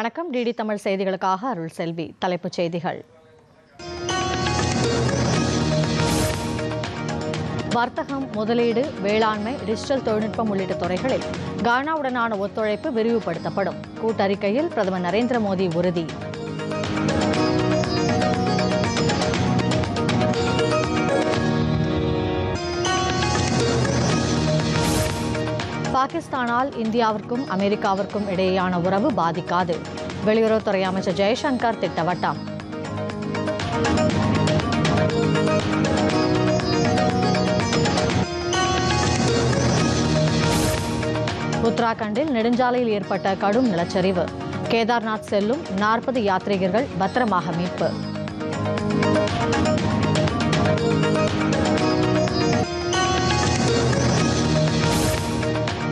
வணக்கம். டிடி தமிழ் செய்திகளுக்காக அருள் செல்வி. தலைப்புச் செய்திகள். வர்த்தகம் முதலீடு வேளாண்மை டிஜிட்டல் தொழில்நுட்பம் உள்ளிட்ட துறைகளில் கானாவுடனான ஒத்துழைப்பு விரிவுபடுத்தப்படும். கூட்டறிக்கையில் பிரதமர் நரேந்திர மோடி உறுதி. பாகிஸ்தானால் இந்தியாவிற்கும் அமெரிக்காவிற்கும் இடையேயான உறவு பாதிக்காது. வெளியுறவுத்துறை அமைச்சர் ஜெய்சங்கர் திட்டவட்டம். உத்தராகண்டில் நெடுஞ்சாலையில் ஏற்பட்ட கடும் நிலச்சரிவு. கேதார்நாத் செல்லும் நாற்பது யாத்ரீகர்கள் பத்திரமாக மீட்பு.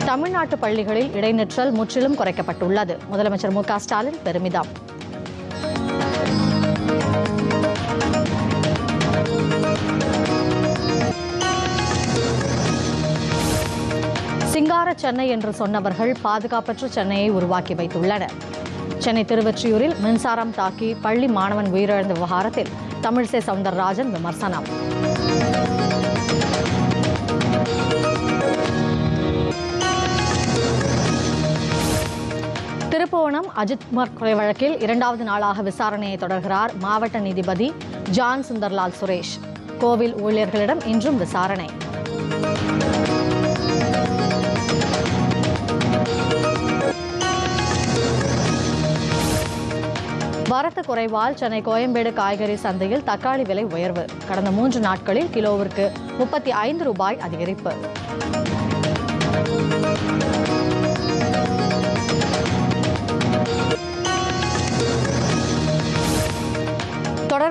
தமிழ்நாட்டு பள்ளிகளில் இடைநிற்றல் முற்றிலும் குறைக்கப்பட்டுள்ளது. முதலமைச்சர் மு ஸ்டாலின் பெருமிதம். சிங்கார சென்னை என்று சொன்னவர்கள் பாதுகாப்பற்ற சென்னையை உருவாக்கி வைத்துள்ளனர். சென்னை திருவொற்றியூரில் மின்சாரம் தாக்கி பள்ளி மாணவன் உயிரிழந்த விவகாரத்தில் தமிழிசை சவுந்தரராஜன் விமர்சனம். திருப்புவனம் அஜித்குமார் கொலை வழக்கில் இரண்டாவது நாளாக விசாரணையை தொடர்கிறார் மாவட்ட நீதிபதி ஜான் சுந்தர்லால் சுரேஷ். கோவில் ஊழியர்களிடம் இன்றும் விசாரணை. வரத்து குறைவால் சென்னை கோயம்பேடு காய்கறி சந்தையில் தக்காளி விலை உயர்வு. கடந்த மூன்று நாட்களில் கிலோவிற்கு முப்பத்தி ஐந்து ரூபாய் அதிகரிப்பு.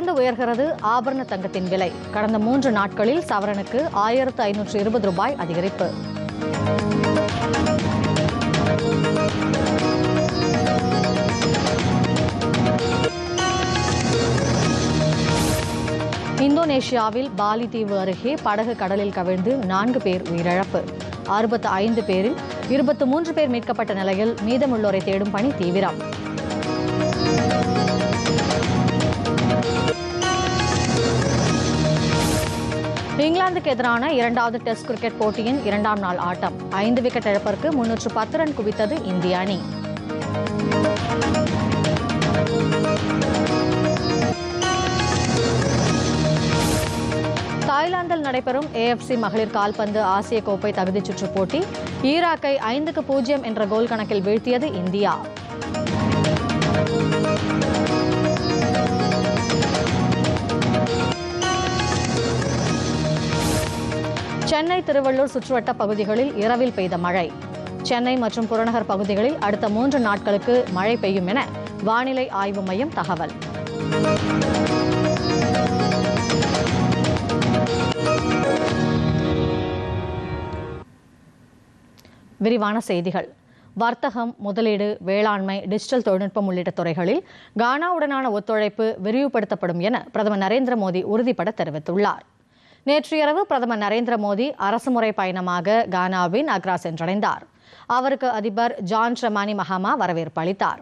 தொடர்ந்து உயர்கிறது ஆபரண தங்கத்தின் விலை. கடந்த மூன்று நாட்களில் சவரனுக்கு ஆயிரத்து ஐநூற்று இருபது ரூபாய் அதிகரிப்பு. இந்தோனேஷியாவில் பாலி தீவு அருகே படகு கடலில் கவிழ்ந்து நான்கு பேர் உயிரிழப்பு. அறுபத்து ஐந்து பேரில் இருபத்தி மூன்று பேர் மீட்கப்பட்ட நிலையில் மீதமுள்ளோரை தேடும் பணி தீவிரம். இங்கிலாந்துக்கு எதிரான இரண்டாவது டெஸ்ட் கிரிக்கெட் போட்டியின் இரண்டாம் நாள் ஆட்டம். ஐந்து விக்கெட் இழப்பிற்கு முன்னூற்று பத்து ரன் குவித்தது இந்திய அணி. தாய்லாந்தில் நடைபெறும் ஏஎஃப்சி மகளிர் கால்பந்து ஆசிய கோப்பை தகுதிச் சுற்றுப் போட்டி. ஈராக்கை ஐந்துக்கு பூஜ்ஜியம் என்ற கோல் கணக்கில் வீழ்த்தியது இந்தியா. சென்னை திருவள்ளூர் சுற்றுவட்ட பகுதிகளில் இரவில் பெய்த மழை. சென்னை மற்றும் புறநகர் பகுதிகளில் அடுத்த மூன்று நாட்களுக்கு மழை பெய்யும் என வானிலை ஆய்வு மையம் தகவல். விரிவான செய்திகள். வர்த்தகம் முதலீடு வேளாண்மை டிஜிட்டல் தொழில்நுட்பம் உள்ளிட்ட துறைகளில் கானாவுடனான ஒத்துழைப்பு விரிவுபடுத்தப்படும் என பிரதமர் நரேந்திர மோடி உறுதிபட தெரிவித்துள்ளார். நேற்று இரவு பிரதமர் நரேந்திர மோடி அரசுமுறை பயணமாக கானாவின் அக்ரா சென்றடைந்தார். அவருக்கு அதிபர் ஜான் ட்ரமானி மஹாமா வரவேற்பு அளித்தார்.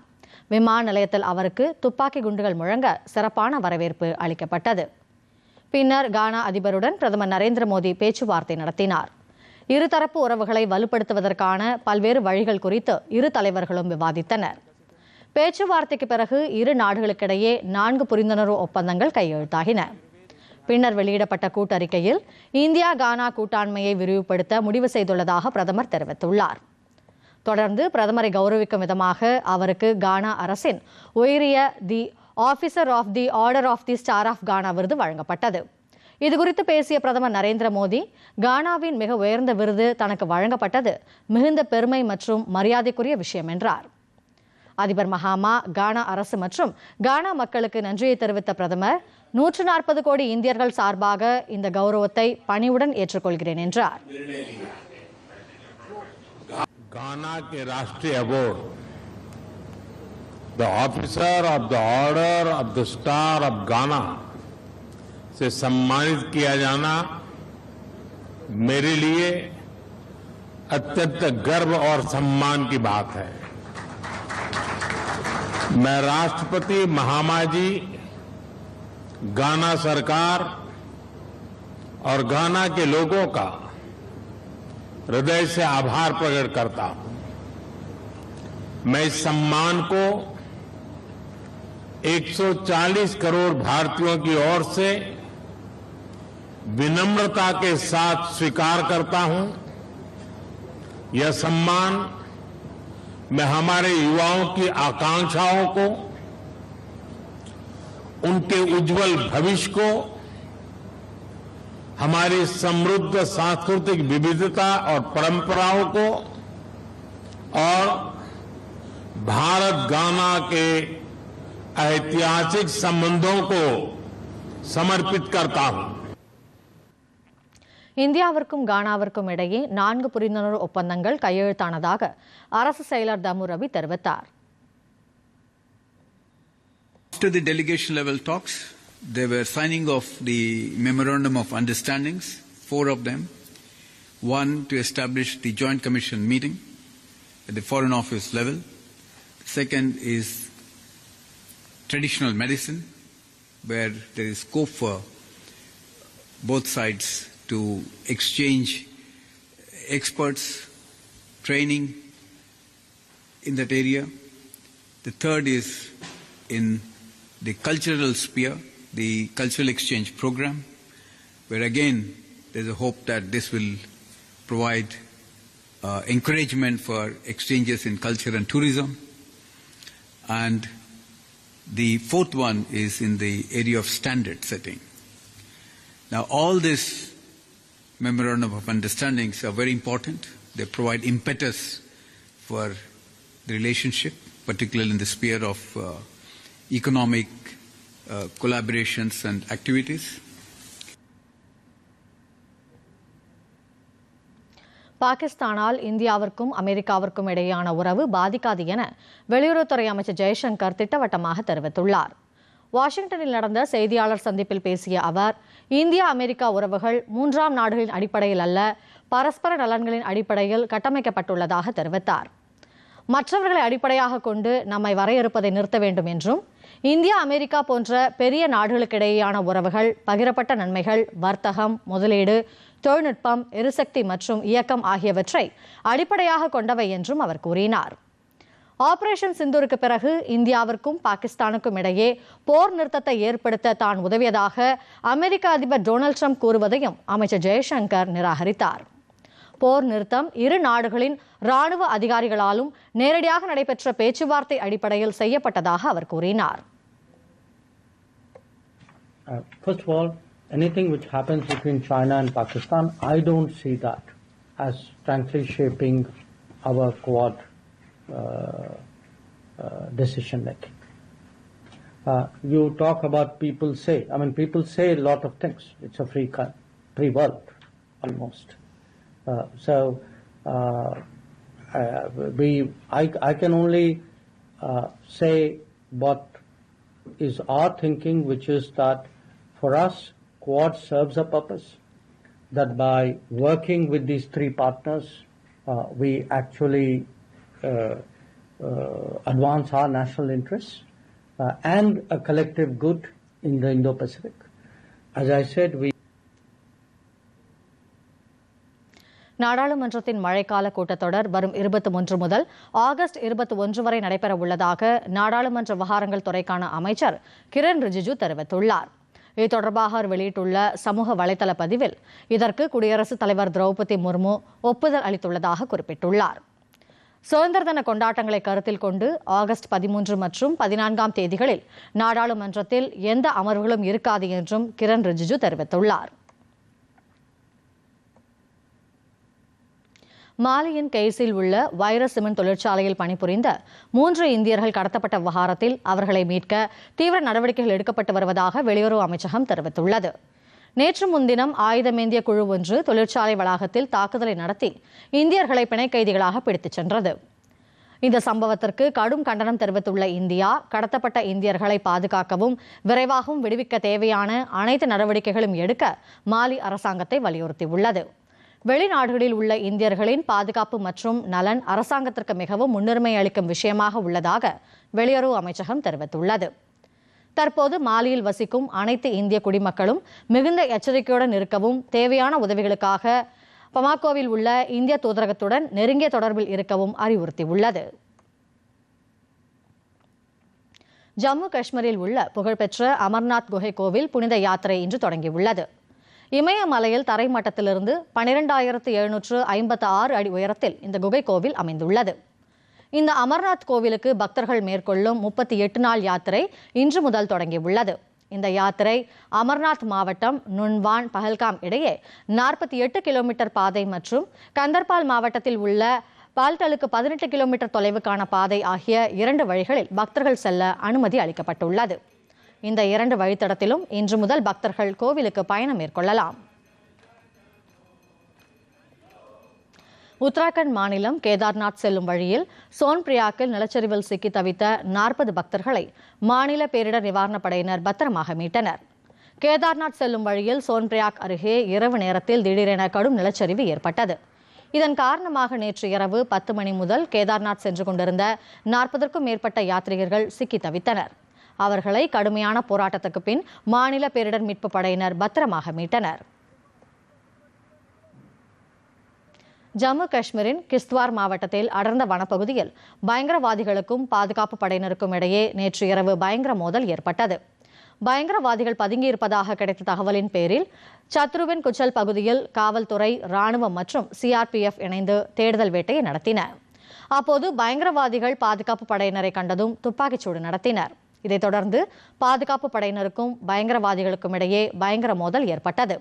விமான நிலையத்தில் அவருக்கு துப்பாக்கி குண்டுகள் முழங்க சிறப்பான வரவேற்பு அளிக்கப்பட்டது. பின்னர் கானா அதிபருடன் பிரதமர் நரேந்திர மோடி பேச்சுவார்த்தை நடத்தினார். இருதரப்பு உறவுகளை வலுப்படுத்துவதற்கான பல்வேறு வழிகள் குறித்து இரு தலைவர்களும் விவாதித்தனர். பேச்சுவார்த்தைக்கு பிறகு இரு நாடுகளுக்கிடையே நான்கு புரிந்துணர்வு ஒப்பந்தங்கள் கையெழுத்தாகின. பின்னர் வெளியிடப்பட்ட கூட்டறிக்கையில் இந்தியா கானா கூட்டாண்மையை விரிவுபடுத்த முடிவு செய்துள்ளதாக பிரதமர் தெரிவித்துள்ளார். தொடர்ந்து பிரதமரை கௌரவிக்கும் விதமாக அவருக்கு கானா அரசின் உயரிய the officer of the order of the star of Ghana விருது வழங்கப்பட்டது. இதுகுறித்து பேசிய பிரதமர் நரேந்திர மோடி கானாவின் மிக உயர்ந்த விருது தனக்கு வழங்கப்பட்டது மிகுந்த பெருமை மற்றும் மரியாதைக்குரிய விஷயம் என்றார். அதிபர் மஹாமா கானா அரசு மற்றும் கானா மக்களுக்கு நன்றியை தெரிவித்த பிரதமர் நூற்று நாற்பது கோடி இந்தியர்கள் சார்பாக இந்த கௌரவத்தை பணிவுடன் ஏற்றுக்கொள்கிறேன் என்றார் गाना के राष्ट्रीय award the officer of the order of the star of Ghana से सम्मानित किया जाना मेरे लिए अत्यंत गर्व और सम्मान की बात है मैं राष्ट्रपति महामा जी गाना सरकार और गाना के लोगों का हृदय से आभार प्रकट करता हूँ। मैं इस सम्मान को 140 करोड़ भारतीयों की ओर से विनम्रता के साथ स्वीकार करता हूँ। यह सम्मान मैं हमारे युवाओं की आकांक्षाओं को उनके उज्जवल भविष्य को हमारी समृद्ध सांस्कृतिक विविधता और परंपराओं को और भारत गाना के ऐतिहासिक संबंधों को समर्पित करता हूं இந்தியாவிற்கும் கானாவிற்கும் இடையே நான்கு புரிந்துணர்வு ஒப்பந்தங்கள் கையெழுத்தானதாக அரசு செயலர் தமு ரவி தெரிவித்தார் After the delegation level talks, they were signing of the memorandum of understandings, four of them. One to establish the joint commission meeting at the foreign office level. Second is traditional medicine, where there is scope for both sides to exchange experts, training in that area. The third is in the cultural sphere, the cultural exchange program, where again there's a hope that this will provide uh, encouragement for exchanges in culture and tourism. And the fourth one is in the area of standard setting. Now, all these memorandum of understandings are very important. They provide impetus for the relationship, particularly in the sphere of uh, economic uh, collaborations and activities. பாகிஸ்தானால் இந்தியாவிற்கும் அமெரிக்காவிற்கும் இடையேயான உறவு பாதிக்காது என வெளியுறவுத்துறை அமைச்சர் ஜெய்சங்கர் திட்டவட்டமாக தெரிவித்துள்ளார் வாஷிங்டனில் நடந்த செய்தியாளர் சந்திப்பில் பேசிய அவர் இந்தியா அமெரிக்கா உறவுகள் மூன்றாம் நாடுகளின் அடிப்படையில் அல்ல பரஸ்பர நலன்களின் அடிப்படையில் கட்டமைக்கப்பட்டுள்ளதாக தெரிவித்தார் மற்றவர்களை அடிப்படையாக கொண்டு நம்மை வரையறுப்பதை நிறுத்த வேண்டும் என்றும் இந்தியா அமெரிக்கா போன்ற பெரிய நாடுகளுக்கிடையேயான உறவுகள் பகிரப்பட்ட நன்மைகள் வர்த்தகம் முதலீடு தொழில்நுட்பம் எரிசக்தி மற்றும் இயக்கம் ஆகியவற்றை அடிப்படையாக கொண்டவை என்றும் அவர் கூறினார். ஆபரேஷன் சிந்தூருக்கு பிறகு இந்தியாவிற்கும் பாகிஸ்தானுக்கும் இடையே போர் நிறுத்தத்தை ஏற்படுத்த தான் உதவியதாக அமெரிக்க அதிபர் டொனால்ட் ட்ரம்ப் கூறுவதையும் அமைச்சர் ஜெய்சங்கர் நிராகரித்தார். போர் நிறுத்தம் இரு நாடுகளின் ராணுவ அதிகாரிகளாலும் நேரடியாக நடைபெற்ற பேச்சுவார்த்தை அடிப்படையில் செய்யப்பட்டதாக அவர் கூறினார். Uh, first of all, anything which happens between China and Pakistan, I don't see that as frankly shaping our Quad uh, uh, decision making. Uh, you talk about people say, I mean, people say a lot of things. It's a free, free world, almost. Uh, so, uh, uh, we, I, I can only say what is our thinking, which is that for us, Quad serves a purpose. That by working with these three partners, uh, we actually uh, uh, advance our national interests uh, and a collective good in the Indo-Pacific. As I said, we நாடாளுமன்றத்தின் மழைக்கால கூட்டத்தொடர் வரும் இருபத்தி ஒன்று முதல் August இருபத்தி ஒன்று வரை நடைபெற உள்ளதாக நாடாளுமன்ற விவகாரங்கள் துறைக்கான அமைச்சர் கிரண் ரிஜிஜு தெரிவித்துள்ளார் இது தொடர்பாக அவர் வெளியிட்டுள்ள சமூக வலைதள பதிவில் இதற்கு குடியரசுத் தலைவர் திரௌபதி முர்மு ஒப்புதல் அளித்துள்ளதாக குறிப்பிட்டுள்ளார். சுதந்திர தின கொண்டாட்டங்களை கருத்தில் கொண்டு ஆகஸ்ட் பதிமூன்று மற்றும் பதினான்காம் தேதிகளில் நாடாளுமன்றத்தில் எந்த அமர்வுகளும் இருக்காது என்றும் கிரண் ரிஜிஜு தெரிவித்துள்ளார். மாலியின் கெய்ஸில் உள்ள வைரஸ் சிமெண்ட் தொழிற்சாலையில் பணிபுரிந்த மூன்று இந்தியர்கள் கடத்தப்பட்ட விவகாரத்தில் அவர்களை மீட்க தீவிர நடவடிக்கைகள் எடுக்கப்பட்டு வருவதாக வெளியுறவு அமைச்சகம் தெரிவித்துள்ளது. நேற்று முன்தினம் ஆயுதமேந்திய குழு ஒன்று தொழிற்சாலை வளாகத்தில் தாக்குதலை நடத்தி இந்தியர்களை பிணை கைதிகளாக பிடித்துச் சென்றது. இந்த சம்பவத்திற்கு கடும் கண்டனம் தெரிவித்துள்ள இந்தியா கடத்தப்பட்ட இந்தியர்களை பாதுகாக்கவும் விரைவாகவும் விடுவிக்க தேவையான அனைத்து நடவடிக்கைகளும் எடுக்க மாலி அரசாங்கத்தை வலியுறுத்தியுள்ளது. வெளிநாடுகளில் உள்ள இந்தியர்களின் பாதுகாப்பு மற்றும் நலன் அரசாங்கத்திற்கு மிகவும் முன்னுரிமை அளிக்கும் விஷயமாக உள்ளதாக வெளியுறவு அமைச்சகம் தெரிவித்துள்ளது. தற்போது மாலியில் வசிக்கும் அனைத்து இந்திய குடிமக்களும் மிகுந்த எச்சரிக்கையுடன் இருக்கவும் தேவையான உதவிகளுக்காக பமாக்கோவில் உள்ள இந்திய தூதரகத்துடன் நெருங்கிய தொடர்பில் இருக்கவும் அறிவுறுத்தியுள்ளது. ஜம்மு காஷ்மீரில் உள்ள புகழ்பெற்ற அமர்நாத் குகை கோவில் புனித யாத்திரை இன்று தொடங்கியுள்ளது. இமயமலையில் தரைமட்டத்திலிருந்து பனிரெண்டாயிரத்து எழுநூற்று ஐம்பத்து ஆறு அடி உயரத்தில் இந்த குகை கோவில் அமைந்துள்ளது. இந்த அமர்நாத் கோவிலுக்கு பக்தர்கள் மேற்கொள்ளும் முப்பத்தி எட்டு நாள் யாத்திரை இன்று முதல் தொடங்கியுள்ளது. இந்த யாத்திரை அமர்நாத் மாவட்டம் நுன்வான் பஹல்காம் இடையே நாற்பத்தி எட்டு கிலோமீட்டர் பாதை மற்றும் கந்தர்பால் மாவட்டத்தில் உள்ள பால்டலுக்கு பதினெட்டு கிலோமீட்டர் தொலைவுக்கான பாதை ஆகிய இரண்டு வழிகளில் பக்தர்கள் செல்ல அனுமதி அளிக்கப்பட்டுள்ளது. இந்த இரண்டு வழித்தடத்திலும் இன்று முதல் பக்தர்கள் கோவிலுக்கு பயணம் மேற்கொள்ளலாம். உத்தராகண்ட் மாநிலம் கேதார்நாத் செல்லும் வழியில் சோன்பிரியாக்கில் நிலச்சரிவில் சிக்கி தவித்த நாற்பது பக்தர்களை மாநில பேரிடர் நிவாரணப் படையினர் பத்திரமாக மீட்டனர். கேதார்நாத் செல்லும் வழியில் சோன்பிரியாக் அருகே இரவு நேரத்தில் திடீரென கடும் நிலச்சரிவு ஏற்பட்டது. இதன் காரணமாக நேற்று இரவு பத்து மணி முதல் கேதார்நாத் சென்று கொண்டிருந்த நாற்பதற்கும் மேற்பட்ட யாத்ரீகர்கள் சிக்கி தவித்தனர். அவர்களை கடுமையான போராட்டத்துக்கு பின் மாநில பேரிடர் மீட்பு படையினர் பத்திரமாக மீட்டனர். ஜம்மு காஷ்மீரின் கிஸ்துவார் மாவட்டத்தில் அடர்ந்த வனப்பகுதியில் பயங்கரவாதிகளுக்கும் பாதுகாப்பு படையினருக்கும் இடையே நேற்று இரவு பயங்கர மோதல் ஏற்பட்டது. பயங்கரவாதிகள் பதுங்கியிருப்பதாக கிடைத்த தகவலின் பேரில் சத்ருவின் குச்சல் பகுதியில் காவல்துறை ராணுவம் மற்றும் சிஆர்பிஎஃப் இணைந்து தேடுதல் வேட்டையை நடத்தின. அப்போது பயங்கரவாதிகள் பாதுகாப்பு படையினரை கண்டதும் துப்பாக்கிச்சூடு நடத்தினர். இதைத் தொடர்ந்து பாதுகாப்பு படையினருக்கும் பயங்கரவாதிகளுக்கும் இடையே பயங்கர மோதல் ஏற்பட்டது.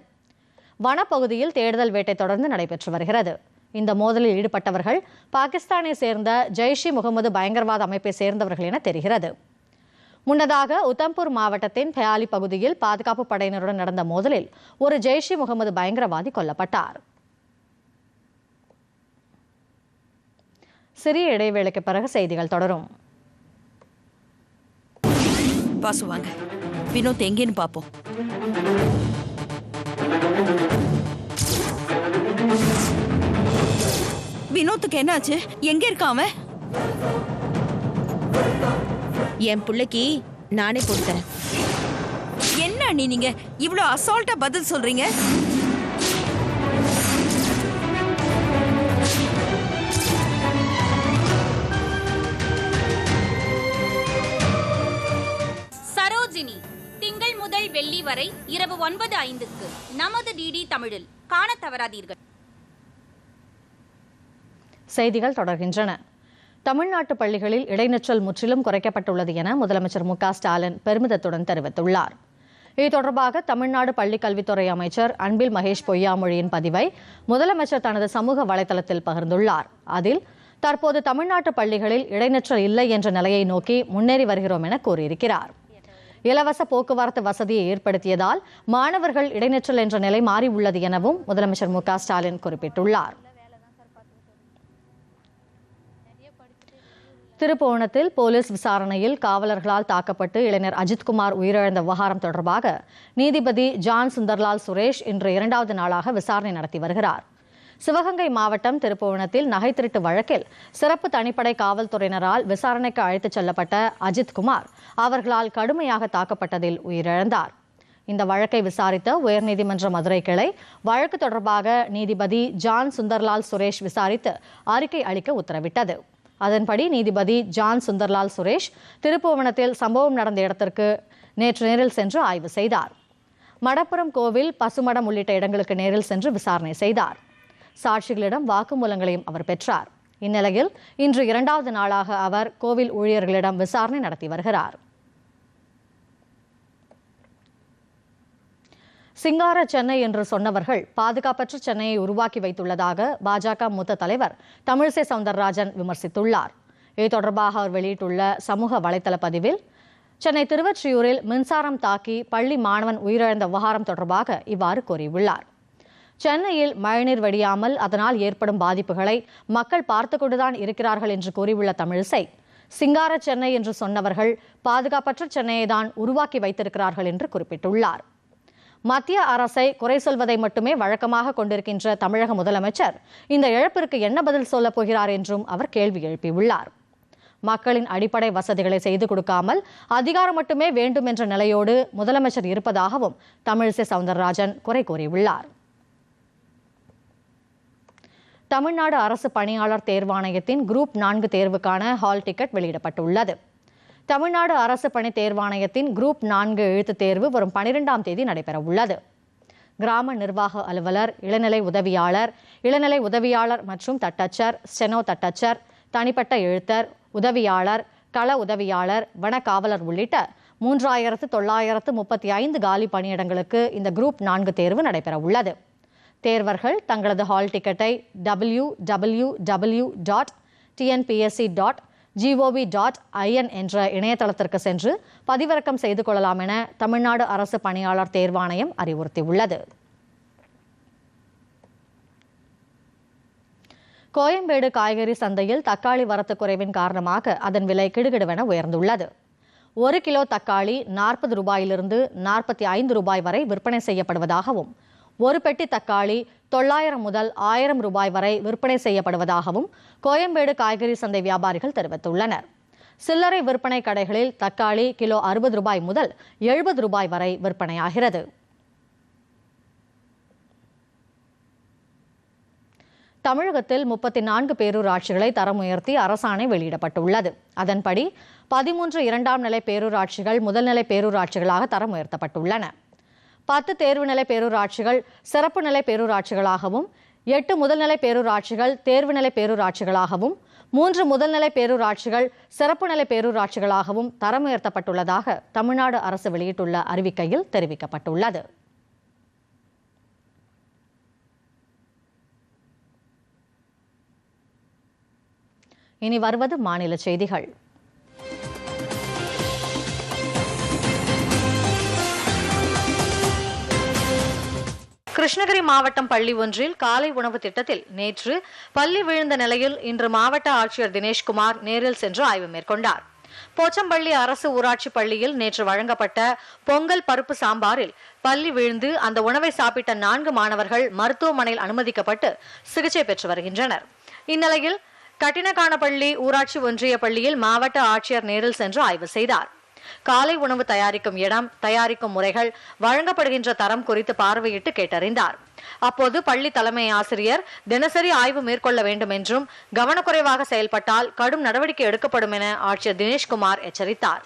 வனப்பகுதியில் தேடுதல் வேட்டை தொடர்ந்து நடைபெற்று வருகிறது. இந்த மோதலில் ஈடுபட்டவர்கள் பாகிஸ்தானை சேர்ந்த ஜெய்ஷ் இ முகமது பயங்கரவாத அமைப்பை சேர்ந்தவர்கள் என தெரிகிறது. முன்னதாக உத்தம்பூர் மாவட்டத்தின் பயாலி பகுதியில் பாதுகாப்பு படையினருடன் நடந்த மோதலில் ஒரு ஜெய்ஷ் இ முகமது பயங்கரவாதி கொல்லப்பட்டார். சிறிய இடைவேளைக்கு பிறகு செய்திகள் தொடரும். பாசு வாங்க. வினோத் எங்கேன்னு பாப்போம். வினோத்துக்கு என்னாச்சு? எங்க இருக்கான் அவன்? என் பிள்ளைக்கு நானே போட்டு தரேன் என்ன நீ நீங்க? இவ்ளோ அசால்ட்டா பதில் சொல்றீங்க? வெள்ளி வரை இரவு ஒன்பது ஐந்துக்கு நமது டிடி தமிழில் காணத் தவறாதீர்கள். செய்திகள் தொடர்கின்றன. தமிழ்நாட்டு பள்ளிகளில் இடைநிற்றல் முற்றிலும் குறைக்கப்பட்டுள்ளது என முதலமைச்சர் மு ஸ்டாலின் பெருமிதத்துடன் தெரிவித்துள்ளார். இது தொடர்பாக தமிழ்நாடு பள்ளிக்கல்வித்துறை அமைச்சர் அன்பில் மகேஷ் பொய்யாமொழியின் பதிவை முதலமைச்சர் தனது சமூக வலைதளத்தில் பகிர்ந்துள்ளார். அதில் தற்போது தமிழ்நாட்டு பள்ளிகளில் இடைநிற்றல் இல்லை என்ற நிலையை நோக்கி முன்னேறி வருகிறோம் என கூறியிருக்கிறார். இலவச போக்குவரத்து வசதியை ஏற்படுத்தியதால் மாணவர்கள் இடைநிற்றல் என்ற நிலை மாறியுள்ளது எனவும் முதலமைச்சர் மு ஸ்டாலின் குறிப்பிட்டுள்ளார். திருப்புவனத்தில் போலீஸ் விசாரணையில் காவலர்களால் தாக்கப்பட்டு இளைஞர் அஜித்குமார் உயிரிழந்த விவகாரம் தொடர்பாக நீதிபதி ஜான் சுந்தர்லால் சுரேஷ் இன்று இரண்டாவது நாளாக விசாரணை நடத்தி வருகிறார். சிவகங்கை மாவட்டம் திருப்புவனத்தில் நகை திருட்டு வழக்கில் சிறப்பு தனிப்படை காவல்துறையினரால் விசாரணைக்கு அழைத்துச் செல்லப்பட்ட அஜித்குமார் அவர்களால் கடுமையாக தாக்கப்பட்டதில் உயிரிழந்தார். இந்த வழக்கை விசாரித்த உயர்நீதிமன்ற மதுரை கிளை வழக்கு தொடர்பாக நீதிபதி ஜான் சுந்தர்லால் சுரேஷ் விசாரித்து அறிக்கை அளிக்க உத்தரவிட்டது. அதன்படி நீதிபதி ஜான் சுந்தர்லால் சுரேஷ் திருப்புவனத்தில் சம்பவம் நடந்த இடத்திற்கு நேற்று நேரில் சென்று ஆய்வு செய்தார். மடப்புரம் கோவில் பசுமடம் உள்ளிட்ட இடங்களுக்கு நேரில் சென்று விசாரணை செய்தார். சாட்சிகளிடம் வாக்குமூலங்களையும் அவர் பெற்றார். இந்நிலையில் இன்று இரண்டாவது நாளாக அவர் கோவில் ஊழியர்களிடம் விசாரணை நடத்தி வருகிறார். சிங்கார சென்னை என்று சொன்னவர்கள் பாதுகாப்பற்ற சென்னையை உருவாக்கி வைத்துள்ளதாக பாஜக மூத்த தலைவர் தமிழிசை சவுந்தரராஜன் விமர்சித்துள்ளார். இது தொடர்பாக அவர் வெளியிட்டுள்ள சமூக வலைதள பதிவில் சென்னை திருவொற்றியூரில் மின்சாரம் தாக்கி பள்ளி மாணவன் உயிரிழந்த விவகாரம் தொடர்பாக இவ்வாறு கூறியுள்ளார். சென்னையில் மழைநீர் வடியாமல் அதனால் ஏற்படும் பாதிப்புகளை மக்கள் பார்த்து கொண்டுதான் இருக்கிறார்கள் என்று கூறியுள்ள தமிழிசை சிங்கார சென்னை என்று சொன்னவர்கள் பாதுகாப்பற்ற சென்னையை தான் உருவாக்கி வைத்திருக்கிறார்கள் என்று குறிப்பிட்டுள்ளார். மத்திய அரசை குறை சொல்வதை மட்டுமே வழக்கமாக கொண்டிருக்கின்ற தமிழக முதலமைச்சர் இந்த இழப்பிற்கு என்ன பதில் சொல்லப் போகிறார் என்றும் அவர் கேள்வி எழுப்பியுள்ளார். மக்களின் அடிப்படை வசதிகளை செய்து கொடுக்காமல் அதிகாரம் மட்டுமே வேண்டும் என்ற நிலையோடு முதலமைச்சர் இருப்பதாகவும் தமிழிசை சவுந்தரராஜன் குறை கூறியுள்ளார். தமிழ்நாடு அரசு பணியாளர் தேர்வாணையத்தின் குரூப் நான்கு தேர்வுக்கான ஹால் டிக்கெட் வெளியிடப்பட்டுள்ளது. தமிழ்நாடு அரசு பணி தேர்வாணையத்தின் குரூப் நான்கு எழுத்துத் தேர்வு வரும் பனிரெண்டாம் தேதி நடைபெற உள்ளது கிராம நிர்வாக அலுவலர் இளநிலை உதவியாளர் இளநிலை உதவியாளர் மற்றும் தட்டச்சர் ஸ்டெனோ தட்டச்சர் தனிப்பட்ட எழுத்தர் உதவியாளர் கள உதவியாளர் வனக்காவலர் உள்ளிட்ட மூன்றாயிரத்து தொள்ளாயிரத்து முப்பத்தி ஐந்து காலி பணியிடங்களுக்கு இந்த குரூப் நான்கு தேர்வு நடைபெற உள்ளது தேர்வர்கள் தங்களது ஹால் டிக்கெட்டை W W W dot TNPSC dot GOV dot IN என்ற இணையதளத்திற்கு சென்று பதிவிறக்கம் செய்து கொள்ளலாம் என தமிழ்நாடு அரசு பணியாளர் தேர்வாணையம் அறிவுறுத்தியுள்ளது. கோயம்பேடு காய்கறி சந்தையில் தக்காளி வரத்து குறைவின் காரணமாக அதன் விலை கிடுகிடுவென உயர்ந்துள்ளது. ஒரு கிலோ தக்காளி நாற்பது ரூபாயிலிருந்து நாற்பத்தி ஐந்து ரூபாய் வரை விற்பனை செய்யப்படுவதாகவும் ஒரு பெட்டி தக்காளி தொள்ளாயிரம் முதல் ஆயிரம் ரூபாய் வரை விற்பனை செய்யப்படுவதாகவும் கோயம்பேடு காய்கறி சந்தை வியாபாரிகள் தெரிவித்துள்ளனர். சில்லறை விற்பனை கடைகளில் தக்காளி கிலோ அறுபது ரூபாய் முதல் எழுபது ரூபாய் வரை விற்பனையாகிறது. தமிழகத்தில் முப்பத்தி நான்கு பேரூராட்சிகளை தரம் உயர்த்தி அரசாணை வெளியிடப்பட்டுள்ளது. அதன்படி பதிமூன்று இரண்டாம் நிலை பேரூராட்சிகள் முதல்நிலை பேரூராட்சிகளாக தரம் உயர்த்தப்பட்டுள்ளன. பத்து தேர்வுநிலை பேரூராட்சிகள் சிறப்பு நிலை பேரூராட்சிகளாகவும் எட்டு முதல்நிலை பேரூராட்சிகள் தேர்வுநிலை பேரூராட்சிகளாகவும் மூன்று முதல்நிலை பேரூராட்சிகள் சிறப்பு நிலை பேரூராட்சிகளாகவும் தரம் உயர்த்தப்பட்டுள்ளதாக தமிழ்நாடு அரசு வெளியிட்டுள்ள அறிவிக்கையில் தெரிவிக்கப்பட்டுள்ளது. இனி வருவது மாநில செய்திகள். கிருஷ்ணகிரி மாவட்டம் பள்ளி ஒன்றில் காலை உணவு திட்டத்தில் நேற்று பள்ளி விழுந்த நிலையில் இன்று மாவட்ட ஆட்சியர் தினேஷ்குமார் நேரில் சென்று ஆய்வு மேற்கொண்டார். போச்சம்பள்ளி அரசு ஊராட்சி பள்ளியில் நேற்று வழங்கப்பட்ட பொங்கல் பருப்பு சாம்பாரில் பள்ளி விழுந்து அந்த உணவை சாப்பிட்ட நான்கு மாணவர்கள் மருத்துவமனையில் அனுமதிக்கப்பட்டு சிகிச்சை பெற்று வருகின்றனர். இந்நிலையில் கட்டினக்கானப்பள்ளி ஊராட்சி ஒன்றிய பள்ளியில் மாவட்ட ஆட்சியர் நேரில் சென்று ஆய்வு செய்தார். காலை உணவு தயாரிக்கும் இடம் தயாரிக்கும் முறைகள் வழங்கப்படுகின்ற தரம் குறித்து பார்வையிட்டு கேட்டறிந்தார். அப்போது பள்ளி தலைமை ஆசிரியர் தினசரி ஆய்வு மேற்கொள்ள வேண்டும் என்றும் கவனக்குறைவாக செயல்பட்டால் கடும் நடவடிக்கை எடுக்கப்படும் என ஆட்சியர் தினேஷ்குமார் எச்சரித்தார்.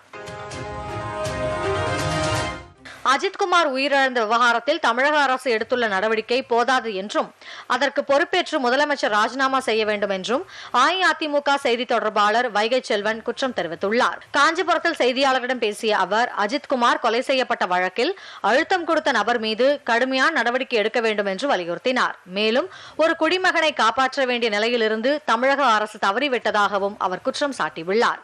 அஜித்குமார் உயிரிழந்த விவகாரத்தில் தமிழக அரசு எடுத்துள்ள நடவடிக்கை போதாது என்றும் அதற்கு பொறுப்பேற்று முதலமைச்சர் ராஜினாமா செய்ய வேண்டும் என்றும் அஇஅதிமுக செய்தி தொடர்பாளர் வைகை செல்வன் குற்றம் தெரிவித்துள்ளார். காஞ்சிபுரத்தில் செய்தியாளர்களிடம் பேசிய அவர் அஜித்குமார் கொலை செய்யப்பட்ட வழக்கில் அழுத்தம் கொடுத்த நபர் மீது கடுமையான நடவடிக்கை எடுக்க வேண்டும் என்று வலியுறுத்தினார். மேலும் ஒரு குடிமகனை காப்பாற்ற வேண்டிய நிலையிலிருந்து தமிழக அரசு தவறிவிட்டதாகவும் அவர் குற்றம் சாட்டியுள்ளார்.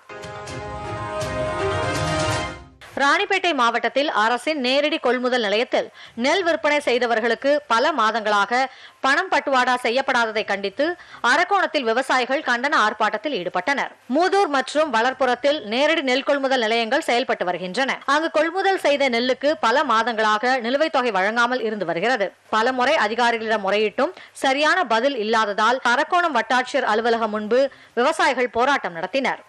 ராணிப்பேட்டை மாவட்டத்தில் அரசின் நேரடி கொள்முதல் நிலையத்தில் நெல் விற்பனை செய்தவர்களுக்கு பல மாதங்களாக பணம் பட்டுவாடா செய்யப்படாததை கண்டித்து அரக்கோணத்தில் விவசாயிகள் கண்டன ஆர்ப்பாட்டத்தில் ஈடுபட்டனர். மூதூர் மற்றும் வளர்ப்புறத்தில் நேரடி நெல் கொள்முதல் நிலையங்கள் செயல்பட்டு வருகின்றன. அங்கு கொள்முதல் செய்த நெல்லுக்கு பல மாதங்களாக நிலுவைத் தொகை வழங்காமல் இருந்து வருகிறது. பல முறை அதிகாரிகளிடம் முறையிட்டும் சரியான பதில் இல்லாததால் அரக்கோணம் வட்டாட்சியர் அலுவலகம் முன்பு விவசாயிகள் போராட்டம் நடத்தினர்.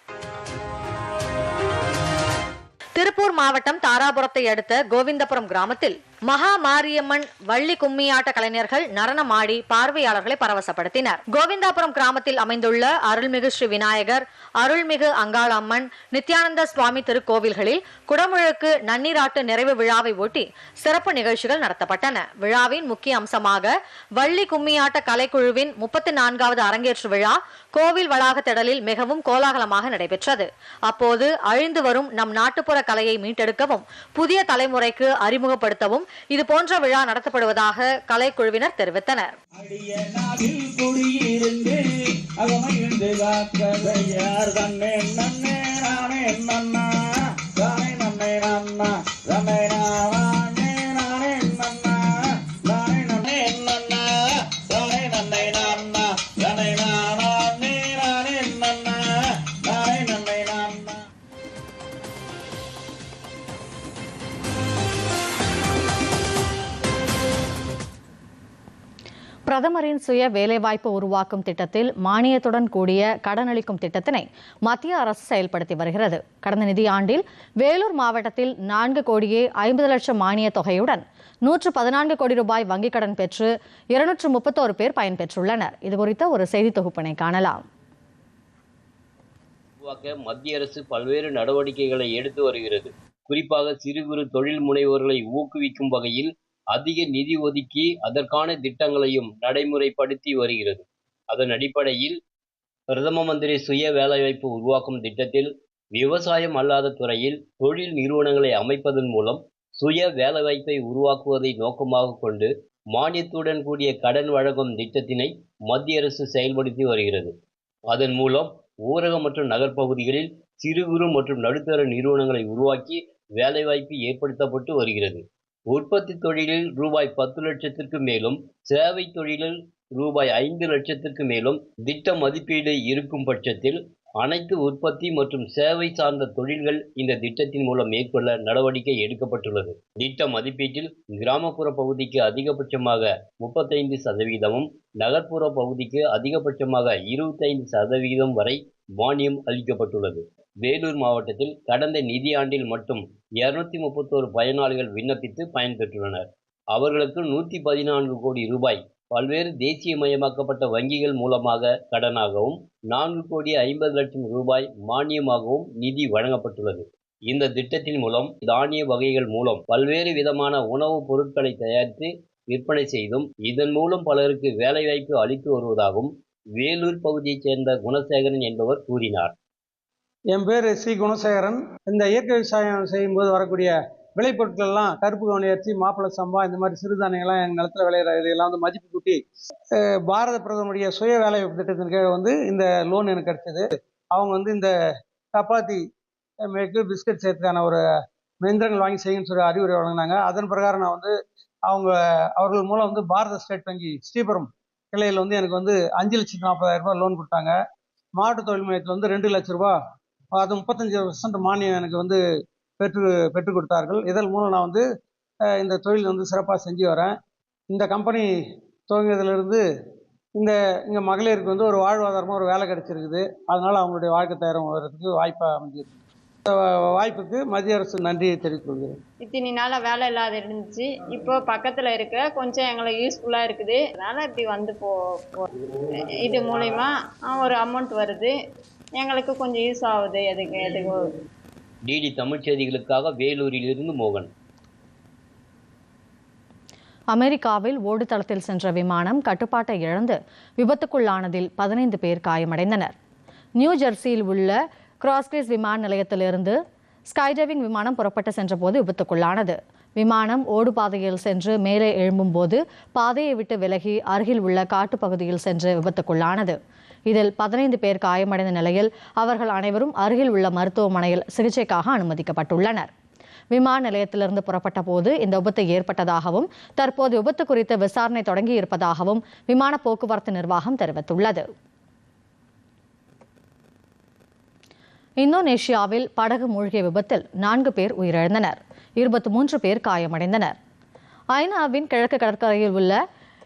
திருப்பூர் மாவட்டம் தாராபுரத்தை அடுத்த கோவிந்தபுரம் கிராமத்தில் மகா மாரியம்மன் வள்ளி கும்மியாட்ட கலைஞர்கள் நடனமாடி பார்வையாளர்களை பரவசப்படுத்தினர். கோவிந்தாபுரம் கிராமத்தில் அமைந்துள்ள அருள்மிகு ஸ்ரீ விநாயகர் அருள்மிகு அங்காளம்மன் நித்யானந்த சுவாமி திருக்கோவில்களில் குடமுழுக்கு நன்னீராட்டு நிறைவு விழாவை ஒட்டி சிறப்பு நிகழ்ச்சிகள் நடத்தப்பட்டன. விழாவின் முக்கிய அம்சமாக வள்ளி கும்மியாட்ட கலைக்குழுவின் முப்பத்தி நான்காவது அரங்கேற்று விழா கோவில் வளாக திடலில் மிகவும் கோலாகலமாக நடைபெற்றது. அப்போது அழிந்து வரும் நம் நாட்டுப்புற கலையை மீட்டெடுக்கவும் புதிய தலைமுறைக்கு அறிமுகப்படுத்தவும் இது போன்ற விழா நடத்தப்படுவதாக கலைக்குழுவினர் தெரிவித்தனர். அடியனாவில் குடியிருந்து நன்னா பிரதமரின் சுய வேலைவாய்ப்பு உருவாக்கும் திட்டத்தில் மானியத்துடன் கூடிய கடனளிக்கும் திட்டத்தினை மத்திய அரசு செயல்படுத்தி வருகிறது. கடந்த நிதியாண்டில் வேலூர் மாவட்டத்தில் நான்கு கோடியே ஐம்பது லட்சம் மானிய தொகையுடன் நூற்று பதினான்கு கோடி ரூபாய் வங்கிக் கடன் பெற்று இருநூற்று முப்பத்தோரு பேர் பயன்பெற்றுள்ளனர் இதுகுறித்த ஒரு செய்தி தொகுப்பினை காணலாம். மத்திய அரசு பல்வேறு நடவடிக்கைகளை எடுத்து வருகிறது. குறிப்பாக சிறு குறு தொழில் முனைவோர்களை ஊக்குவிக்கும் வகையில் அதிக நிதி ஒதுக்கி அதற்கான திட்டங்களையும் நடைமுறைப்படுத்தி வருகிறது. அதன் அடிப்படையில் பிரதம மந்திரி சுய வேலைவாய்ப்பு உருவாக்கும் திட்டத்தில் விவசாயம் அல்லாத துறையில் தொழில் நிறுவனங்களை அமைப்பதன் மூலம் சுய வேலைவாய்ப்பை உருவாக்குவதை நோக்கமாக கொண்டு மானியத்துடன் கூடிய கடன் வழங்கும் திட்டத்தினை மத்திய அரசு செயல்படுத்தி வருகிறது. அதன் மூலம் ஊரக மற்றும் நகர்ப்பகுதிகளில் சிறு குறு மற்றும் நடுத்தர நிறுவனங்களை உருவாக்கி வேலைவாய்ப்பு ஏற்படுத்தப்பட்டு வருகிறது. உற்பத்தி தொழிலில் ரூபாய் பத்து லட்சத்திற்கு மேலும் சேவை தொழிலில் ரூபாய் ஐந்து லட்சத்திற்கு மேலும் திட்ட மதிப்பீடு இருக்கும் பட்சத்தில் அனைத்து உற்பத்தி மற்றும் சேவை சார்ந்த தொழில்கள் இந்த திட்டத்தின் மூலம் மேற்கொள்ள நடவடிக்கை எடுக்கப்பட்டுள்ளது. திட்ட மதிப்பீட்டில் கிராமப்புற பகுதிக்கு அதிகபட்சமாக முப்பத்தைந்து சதவீதமும் நகர்ப்புற பகுதிக்கு அதிகபட்சமாக இருபத்தைந்து சதவீதம் வரை மானியம் அளிக்கப்பட்டுள்ளது. வேலூர் மாவட்டத்தில் கடந்த நிதியாண்டில் மட்டும் இருநூத்தி முப்பத்தோரு பயனாளிகள் விண்ணப்பித்து பயன்பெற்றுள்ளனர் அவர்களுக்கு நூற்றி பதினான்கு கோடி ரூபாய் பல்வேறு தேசியமயமாக்கப்பட்ட வங்கிகள் மூலமாக கடனாகவும் நான்கு கோடி ஐம்பது லட்சம் ரூபாய் மானியமாகவும் நிதி வழங்கப்பட்டுள்ளது. இந்த திட்டத்தின் மூலம் தானிய வகைகள் மூலம் பல்வேறு விதமான உணவுப் பொருட்களை தயாரித்து விற்பனை செய்தும் இதன் மூலம் பலருக்கு வேலைவாய்ப்பு அளித்து வருவதாகவும் வேலூர் பகுதியைச் சேர்ந்த குணசேகரன் என்பவர் கூறினார். என் பேர் சி குணசேகரன். இந்த இயற்கை விவசாயம் செய்யும்போது வரக்கூடிய விளைபொருட்கள்லாம் கருப்பு கவனி அரிசி மாப்பிள சம்பா இந்த மாதிரி சிறுதானியங்கள்லாம் எங்கள் நிலத்தில் விளையிற இதையெல்லாம் வந்து மதிப்பு கூட்டி பாரத பிரதமருடைய சுய வேலைவாய்ப்பு திட்டத்தின் கீழே வந்து இந்த லோன் எனக்கு கிடைச்சது. அவங்க வந்து இந்த சப்பாத்தி மேற்கு பிஸ்கட் செய்யறதுக்கான ஒரு மெந்திரங்கள் வாங்கி செய்யுன்னு சொல்லி அறிவுரை வழங்கினாங்க. அதன் பிரகாரம் நான் வந்து அவங்க அவர்கள் மூலம் வந்து பாரத ஸ்டேட் வங்கி ஸ்ரீபுரம் கிளையில் வந்து எனக்கு வந்து அஞ்சு லட்சத்து நாற்பதாயிரம் ரூபாய் லோன் கொடுத்தாங்க. மாவட்ட தொழில் மையத்தில் வந்து ரெண்டு லட்ச ரூபாய் அது முப்பத்தஞ்சு பர்சன்ட் மானியம் எனக்கு வந்து பெற்று பெற்றுக் கொடுத்தார்கள். இதன் மூலம் நான் வந்து இந்த தொழில் வந்து சிறப்பாக செஞ்சு வரேன். இந்த கம்பெனி துவங்கியதுலேருந்து இந்த இங்கே மகளிருக்கு வந்து ஒரு வாழ்வாதாரமாக ஒரு வேலை கிடைச்சிருக்குது. அதனால் அவங்களுடைய வாழ்க்கை தயாரம் வர்றதுக்கு வாய்ப்பாக அமைஞ்சிருக்கு. வாய்ப்புக்கு மத்திய அரசு நன்றியை தெரிவித்துக் கொள்கிறேன். இத்தனை நாளாக வேலை இல்லாத இருந்துச்சு. இப்போ பக்கத்தில் இருக்க கொஞ்சம் எங்களுக்கு யூஸ்ஃபுல்லாக இருக்குது. அதனால் இப்படி வந்து போ- இது மூலயமா ஒரு அமௌண்ட் வருது. எங்களுக்கு கொஞ்சம் யூஸ் ஆகுது எதுக்கு எதுக்கு? டிடி தமிழ் செய்திகளுக்காக வேலூரிலிருந்து மோகன். அமெரிக்காவில் ஓடுதளத்தில் சென்ற விமானம் கட்டுப்பாட்டை இழந்து விபத்துக்குள்ளானதில் பதினைந்து பேர் காயமடைந்தனர். நியூ ஜெர்சியில் உள்ள கிராஸ்கிரீஸ் விமான நிலையத்திலிருந்து ஸ்கைடைவிங் விமானம் புறப்பட்டு சென்றபோது விபத்துக்குள்ளானது. விமானம் ஓடுபாதையில் சென்று மேலே எழும்பும்போது பாதையை விட்டு விலகி அருகில் உள்ள காட்டுப்பகுதியில் சென்று விபத்துக்குள்ளானது. இதில் பதினைந்து பேர் காயமடைந்த நிலையில் அவர்கள் அனைவரும் அருகில் உள்ள மருத்துவமனையில் சிகிச்சைக்காக அனுமதிக்கப்பட்டுள்ளனர். விமான நிலையத்திலிருந்து புறப்பட்ட போது இந்த விபத்து ஏற்பட்டதாகவும் தற்போது விபத்து குறித்த விசாரணை தொடங்கி இருப்பதாகவும் விமான போக்குவரத்து நிர்வாகம் தெரிவித்துள்ளது. இந்தோனேஷியாவில் படகு மூழ்கிய விபத்தில் நான்கு பேர் உயிரிழந்தனர். இருபத்தி மூன்று பேர் காயமடைந்தனர். ஐநாவின் கிழக்கு கடற்கரையில் உள்ள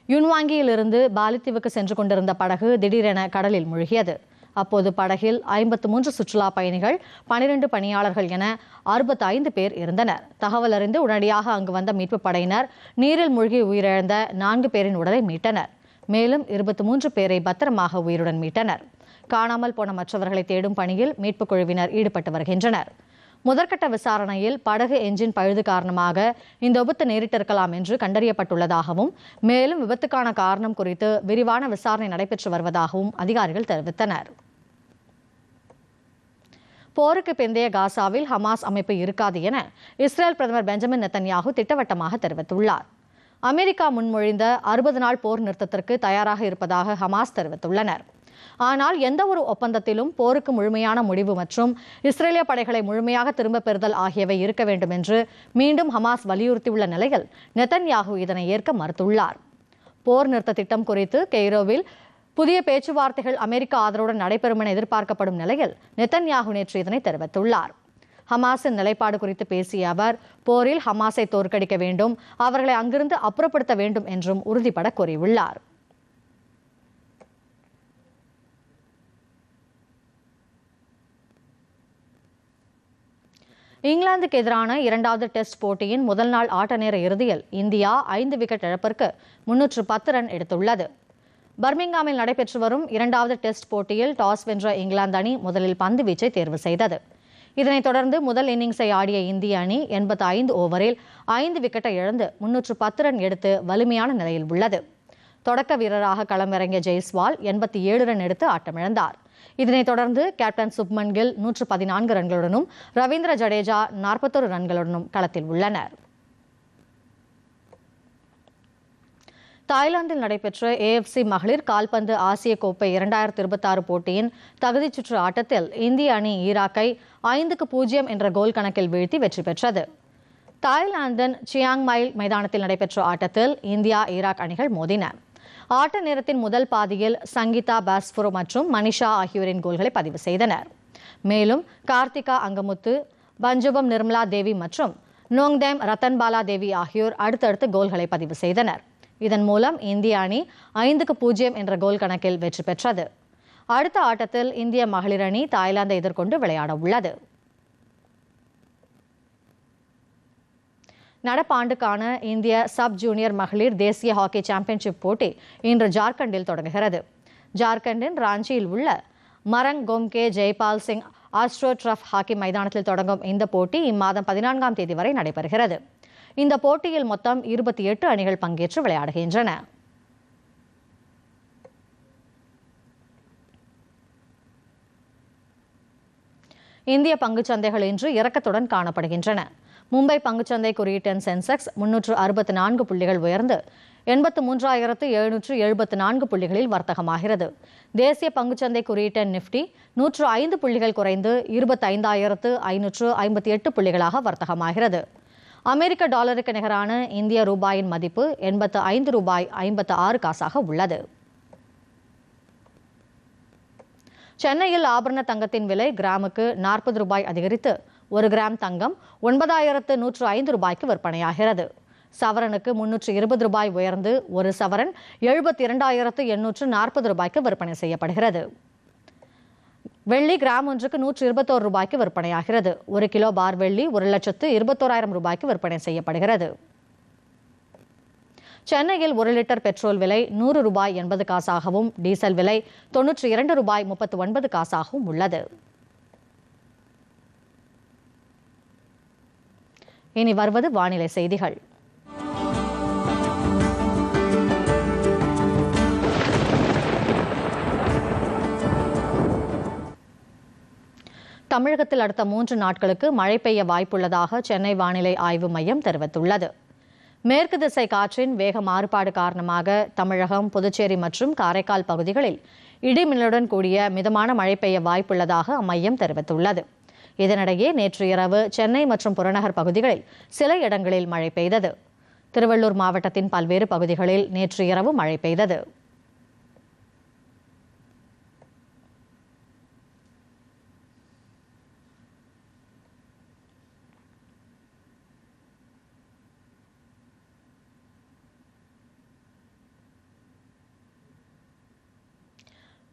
யுன்வாங்கியிலிருந்து பாலித்தீவுக்கு சென்று கொண்டிருந்த படகு திடீரென கடலில் மூழ்கியது. அப்போது படகில் ஐம்பத்து மூன்று சுற்றுலா பயணிகள் பனிரெண்டு பணியாளர்கள் என அறுபத்தி ஐந்து பேர் இருந்தனர். தகவல் அறிந்து உடனடியாக அங்கு வந்த மீட்புப் படையினர் நீரில் மூழ்கி உயிரிழந்த நான்கு பேரின் உடலை மீட்டனர். மேலும் இருபத்தி மூன்று பேரை பத்திரமாக உயிருடன் மீட்டனர். காணாமல் போன மற்றவர்களை தேடும் பணியில் மீட்புக் குழுவினர் ஈடுபட்டு வருகின்றனர். முதற்கட்ட விசாரணையில் படகு என்ஜின் பழுது காரணமாக இந்த விபத்து நேரிட்டிருக்கலாம் என்று கண்டறியப்பட்டுள்ளதாகவும் மேலும் விபத்துக்கான காரணம் குறித்து விரிவான விசாரணை நடைபெற்று வருவதாகவும் அதிகாரிகள் தெரிவித்தனர். போருக்கு பிந்தைய காசாவில் ஹமாஸ் அமைப்பு இருக்காது என இஸ்ரேல் பிரதமர் பெஞ்சமின் நெத்தன்யாகு திட்டவட்டமாக தெரிவித்துள்ளார். அமெரிக்கா முன்மொழிந்த அறுபது நாள் போர் நிறுத்தத்திற்கு தயாராக இருப்பதாக ஹமாஸ் தெரிவித்துள்ளனர். ஆனால் எந்த ஒரு ஒப்பந்தத்திலும் போருக்கு முழுமையான முடிவு மற்றும் இஸ்ரேலிய படைகளை முழுமையாக திரும்பப் பெறுதல் ஆகியவை இருக்க வேண்டும் என்று மீண்டும் ஹமாஸ் வலியுறுத்தியுள்ள நிலையில் நெத்தன்யாகு இதனை ஏற்க மறுத்துள்ளார். போர் நிறுத்த திட்டம் குறித்து கெய்ரோவில் புதிய பேச்சுவார்த்தைகள் அமெரிக்க ஆதரவுடன் நடைபெறும் என எதிர்பார்க்கப்படும் நிலையில் நெத்தன்யாகு நேற்று இதனை தெரிவித்துள்ளார். ஹமாஸின் நிலைப்பாடு குறித்து பேசிய அவர் போரில் ஹமாஸை தோற்கடிக்க வேண்டும் அவர்களை அங்கிருந்து அப்புறப்படுத்த வேண்டும் என்றும் உறுதிபட கூறியுள்ளார். இங்கிலாந்துக்கு எதிரான இரண்டாவது டெஸ்ட் போட்டியின் முதல் நாள் ஆட்ட நேர இறுதியில் இந்தியா ஐந்து விக்கெட் இழப்பிற்கு முன்னூற்று பத்து ரன் எடுத்துள்ளது. பர்மிங்காமில் நடைபெற்று வரும் இரண்டாவது டெஸ்ட் போட்டியில் டாஸ் வென்ற இங்கிலாந்து அணி முதலில் பந்து வீச்சை தேர்வு செய்தது. இதனைத் தொடர்ந்து முதல் இன்னிங்ஸை ஆடிய இந்திய அணி எண்பத்தி ஐந்து ஓவரில் ஐந்து விக்கெட்டை இழந்து முன்னூற்று பத்து ரன் எடுத்து வலிமையான நிலையில் உள்ளது. தொடக்க வீரராக களமிறங்கிய ஜெய்ஸ்வால் எண்பத்தி ஏழு ரன் எடுத்து ஆட்டமிழந்தார். இதனைத் தொடர்ந்து கேப்டன் சுப்மன் கில் நூற்று பதினான்கு ரன்களுடனும் ரவீந்திர ஜடேஜா நாற்பத்தொரு ரன்களுடனும் களத்தில் உள்ளனர். தாய்லாந்தில் நடைபெற்ற ஏஎஃப்சி மகளிர் கால்பந்து ஆசிய கோப்பை இரண்டாயிரத்தி இருபத்தாறு போட்டியின் தகுதிச் சுற்று ஆட்டத்தில் இந்திய அணி ஈராக்கை ஐந்துக்கு பூஜ்ஜியம் என்ற கோல் கணக்கில் வீழ்த்தி வெற்றி பெற்றது. தாய்லாந்தின் சியாங் மைல் மைதானத்தில் நடைபெற்ற ஆட்டத்தில் இந்தியா ஈராக் அணிகள் மோதின. ஆட்ட நேரத்தின் முதல் பாதியில் சங்கீதா பாஸ்புரோ மற்றும் மனிஷா ஆகியோரின் கோல்களை பதிவு செய்தனர். மேலும் கார்த்திகா அங்கமுத்து பஞ்சுபம் நிர்மலா தேவி மற்றும் நோங்தேம் ரத்தன்பாலா தேவி ஆகியோர் அடுத்தடுத்து கோல்களை பதிவு செய்தனர். இதன் மூலம் இந்திய அணி ஐந்துக்கு பூஜ்ஜியம் என்ற கோல் கணக்கில் வெற்றி பெற்றது. அடுத்த ஆட்டத்தில் இந்திய மகளிர் அணி தாய்லாந்தை எதிர்கொண்டு விளையாட உள்ளது நடப்பாண்டுக்கான இந்திய சப் ஜூனியர் மகளிர் தேசிய ஹாக்கி சாம்பியன்ஷிப் போட்டி இன்று ஜார்க்கண்டில் தொடங்குகிறது. ஜார்க்கண்டின் ராஞ்சியில் உள்ள Marang Gomke Jaipal Singh astro turf hockey மைதானத்தில் தொடங்கும் இந்த போட்டி இம்மாதம் பதினான்காம் தேதி வரை நடைபெறுகிறது. இந்த போட்டியில் மொத்தம் இருபத்தி எட்டு அணிகள் பங்கேற்று விளையாடுகின்றன. இந்திய பங்குச்சந்தைகள் இன்று இறக்கத்துடன் காணப்படுகின்றன. மும்பை பங்குச்சந்தை குறியீட்டின் சென்செக்ஸ் முன்னூற்று அறுபத்தி நான்கு புள்ளிகள் உயர்ந்து எண்பத்து மூன்றாயிரத்து எழுநூற்று எழுபத்து நான்கு புள்ளிகளில் வர்த்தகமாகிறது. தேசிய பங்குச்சந்தை குறியீட்டின் நிப்டி நூற்று ஐந்து புள்ளிகள் குறைந்து இருபத்தைந்தாயிரத்து ஐநூற்று ஐம்பத்தி எட்டு புள்ளிகளாக வர்த்தகமாகிறது. அமெரிக்க டாலருக்கு நிகரான இந்திய ரூபாயின் மதிப்பு எண்பத்து ஐந்து ரூபாய் ஐம்பத்து ஆறு காசாக உள்ளது. சென்னையில் ஆபரண தங்கத்தின் விலை கிராமுக்கு நாற்பது ரூபாய் அதிகரித்து ஒரு கிராம் தங்கம் ஒன்பதாயிரத்து நூற்று ஐந்து ரூபாய்க்கு விற்பனையாகிறது. சவரனுக்கு முன்னூற்று இருபது ரூபாய் உயர்ந்து ஒரு சவரன் எழுபத்தி இரண்டாயிரத்து எண்ணூற்று நாற்பது ரூபாய்க்கு விற்பனை செய்யப்படுகிறது. வெள்ளி கிராம் ஒன்றுக்கு நூற்று இருபத்தோரு ரூபாய்க்கு விற்பனையாகிறது. ஒரு கிலோ பார் வெள்ளி ஒரு லட்சத்து இருபத்தோராயிரம் ரூபாய்க்கு விற்பனை செய்யப்படுகிறது. சென்னையில் ஒரு லிட்டர் பெட்ரோல் விலை நூறு ரூபாய் எண்பது காசாகவும் டீசல் விலை தொன்னூற்றி இரண்டு ரூபாய் முப்பத்து ஒன்பது காசாகவும் உள்ளது. இனி வருவது வானிலை செய்திகள். தமிழகத்தில் அடுத்த மூன்று நாட்களுக்கு மழை பெய்ய வாய்ப்புள்ளதாக சென்னை வானிலை ஆய்வு மையம் தெரிவித்துள்ளது. மேற்கு திசை காற்றின் வேக மாறுபாடு காரணமாக தமிழகம் புதுச்சேரி மற்றும் காரைக்கால் பகுதிகளில் இடிமின்னலுடன் கூடிய மிதமான மழை பெய்ய வாய்ப்புள்ளதாக அம்மையம் தெரிவித்துள்ளது. இதனிடையே நேற்று இரவு சென்னை மற்றும் புறநகர் பகுதிகளில் சில இடங்களில் மழை பெய்தது. திருவள்ளூர் மாவட்டத்தின் பல்வேறு பகுதிகளில் நேற்று இரவு மழை பெய்தது.